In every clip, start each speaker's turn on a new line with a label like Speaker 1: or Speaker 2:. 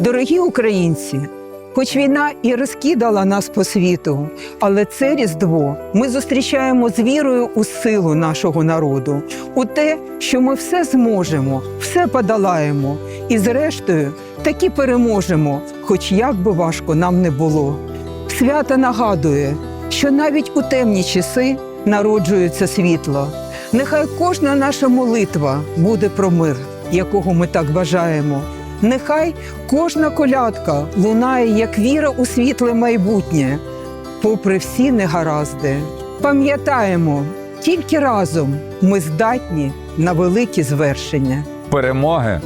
Speaker 1: Дорогі українці, хоч війна і розкидала нас по світу, але це Різдво ми зустрічаємо з вірою у силу нашого народу, у те, що ми все зможемо, все подолаємо, і зрештою таки переможемо, хоч як би важко нам не було. Свято нагадує, що навіть у темні часи народжується світло. Нехай кожна наша молитва буде про мир, якого ми так бажаємо. Нехай кожна колядка лунає, як віра у світле майбутнє, попри всі негаразди. Пам'ятаємо, тільки разом ми здатні на великі звершення.
Speaker 2: перемоги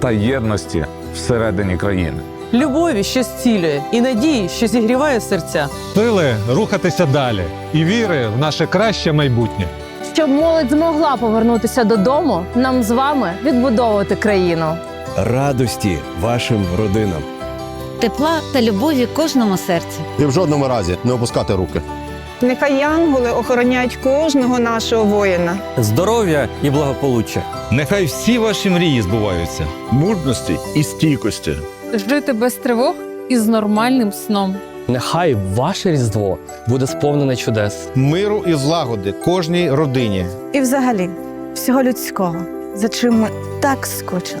Speaker 2: та єдності всередині країни.
Speaker 3: любові, що зцілює, і надії, що зігріває серця.
Speaker 4: сили рухатися далі і віри в наше краще майбутнє.
Speaker 5: Щоб молодь змогла повернутися додому, нам з вами відбудовувати країну.
Speaker 6: Радості вашим родинам.
Speaker 7: тепла та любові кожному серці.
Speaker 8: І в жодному разі не опускати руки.
Speaker 9: Нехай янголи охоронять кожного нашого воїна.
Speaker 10: здоров'я і благополуччя.
Speaker 11: Нехай всі ваші мрії збуваються.
Speaker 8: Мужності і стійкості.
Speaker 5: Жити без тривог і з нормальним сном.
Speaker 10: Нехай ваше різдво буде сповнене чудес.
Speaker 12: Миру і злагоди кожній родині.
Speaker 9: І взагалі всього людського, за чим ми так скучили.